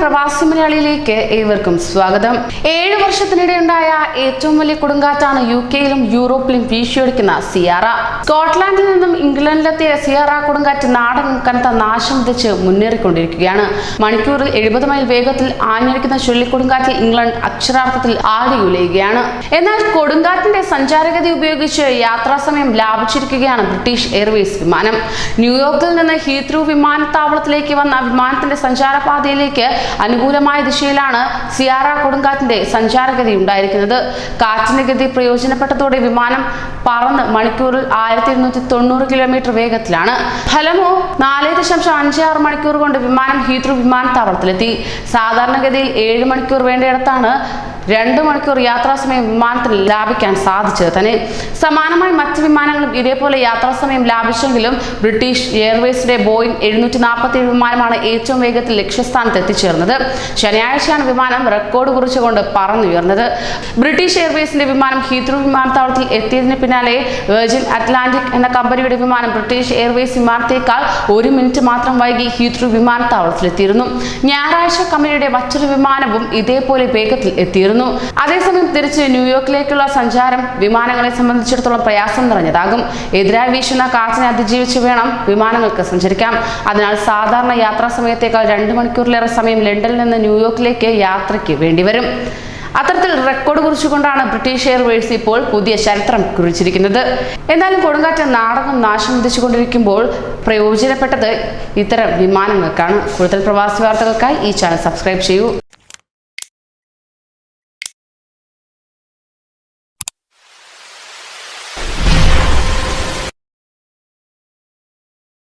പ്രവാസി മലയാളിയിലേക്ക് ഏവർക്കും സ്വാഗതം. ഏഴ് വർഷത്തിനിടെ ഉണ്ടായ ഏറ്റവും വലിയ കൊടുങ്കാറ്റാണ് യു കെയിലും യൂറോപ്പിലും വീശിയൊടിക്കുന്ന സിയാറ. സ്കോട്ട്ലാൻഡിൽ നിന്നും ഇംഗ്ലണ്ടിലെത്തിയ സിയാറ കൊടുങ്കാറ്റ് നാടൻ കനത്ത നാശം വിതച്ച് മുന്നേറിക്കൊണ്ടിരിക്കുകയാണ്. മണിക്കൂറിൽ എഴുപത് മൈൽ വേഗത്തിൽ ആഞ്ഞടിക്കുന്ന ചുഴലിക്കൊടുങ്കാറ്റിൽ ഇംഗ്ലണ്ട് അക്ഷരാർത്ഥത്തിൽ ആടിയുലയുകയാണ്. എന്നാൽ കൊടുങ്കാറ്റിന്റെ സഞ്ചാരഗതി ഉപയോഗിച്ച് യാത്രാ സമയം ലാഭിച്ചിരിക്കുകയാണ് ബ്രിട്ടീഷ് എയർവേസ് വിമാനം. ന്യൂയോർക്കിൽ നിന്ന് ഹീത്രൂ വിമാനത്താവളത്തിലേക്ക് വന്ന വിമാനത്തിന്റെ സഞ്ചാരപാതയിലേക്ക് അനുകൂലമായ ദിശയിലാണ് സിയാറ കൊടുങ്കാറ്റിന്റെ സഞ്ചാരഗതി ഉണ്ടായിരിക്കുന്നത്. കാറ്റിന്റെ ഗതി പ്രയോജനപ്പെട്ടതോടെ വിമാനം പറന്ന് മണിക്കൂറിൽ ആയിരത്തി ഇരുന്നൂറ്റി തൊണ്ണൂറ് കിലോമീറ്റർ വേഗത്തിലാണ്. ഫലമോ നാല് ദശാംശം അഞ്ച് ആറ് മണിക്കൂർ കൊണ്ട് വിമാനം ഹീത്രൂ വിമാനത്താവളത്തിലെത്തി. സാധാരണഗതിയിൽ ഏഴ് മണിക്കൂർ വേണ്ടിയിടത്താണ് രണ്ട് മണിക്കൂർ യാത്രാസമയം വിമാനത്തിൽ ലാഭിക്കാൻ സാധിച്ചത്. തന്നെ സമാനമായി മറ്റ് വിമാനങ്ങളും ഇതേപോലെ യാത്രാസമയം ലാഭിച്ചെങ്കിലും ബ്രിട്ടീഷ് എയർവേസിന്റെ ബോയിങ് എഴുന്നൂറ്റി നാൽപ്പത്തി വിമാനമാണ് ഏറ്റവും വേഗത്തിൽ ലക്ഷ്യസ്ഥാനത്ത് എത്തിച്ചേർന്നത്. ശനിയാഴ്ചയാണ് വിമാനം റെക്കോർഡ് കുറിച്ചുകൊണ്ട് പറന്നുയർന്നത്. ബ്രിട്ടീഷ് എയർവേസിന്റെ വിമാനം ഹീത്രൂ വിമാനത്താവളത്തിൽ എത്തിയതിന് പിന്നാലെ വെർജിൻ അറ്റ്ലാന്റിക് എന്ന കമ്പനിയുടെ വിമാനം ബ്രിട്ടീഷ് എയർവേസ് വിമാനത്തേക്കാൾ ഒരു മിനിറ്റ് മാത്രം വൈകി ഹീത്രൂ വിമാനത്താവളത്തിലെത്തിയിരുന്നു. ഞായറാഴ്ച കമ്പനിയുടെ മറ്റൊരു വിമാനവും ഇതേപോലെ വേഗത്തിൽ എത്തിയിരുന്നു. അതേസമയം തിരിച്ച് ന്യൂയോർക്കിലേക്കുള്ള സഞ്ചാരം വിമാനങ്ങളെ സംബന്ധിച്ചിടത്തോളം പ്രയാസം നിറഞ്ഞതാകും. എതിരായി വീശുന്ന കാറ്റിനെ അതിജീവിച്ച് വേണം വിമാനങ്ങൾക്ക് സഞ്ചരിക്കാം. അതിനാൽ സാധാരണ യാത്രാ സമയത്തേക്കാൾ രണ്ട് മണിക്കൂറിലേറെ സമയം ലണ്ടനിൽ നിന്ന് ന്യൂയോർക്കിലേക്ക് യാത്രയ്ക്ക് വേണ്ടിവരും. അത്തരത്തിൽ റെക്കോർഡ് കുറിച്ചുകൊണ്ടാണ് ബ്രിട്ടീഷ് എയർവേസ് ഇപ്പോൾ പുതിയ ചരിത്രം കുറിച്ചിരിക്കുന്നത്. എന്നാലും കൊടുങ്കാറ്റ് നാടകം നാശം വിധിച്ചുകൊണ്ടിരിക്കുമ്പോൾ പ്രയോജനപ്പെട്ടത് ഇത്തരം വിമാനങ്ങൾക്കാണ്. കൂടുതൽ പ്രവാസി വാർത്തകൾക്കായി ഈ ചാനൽ സബ്സ്ക്രൈബ് ചെയ്യൂ.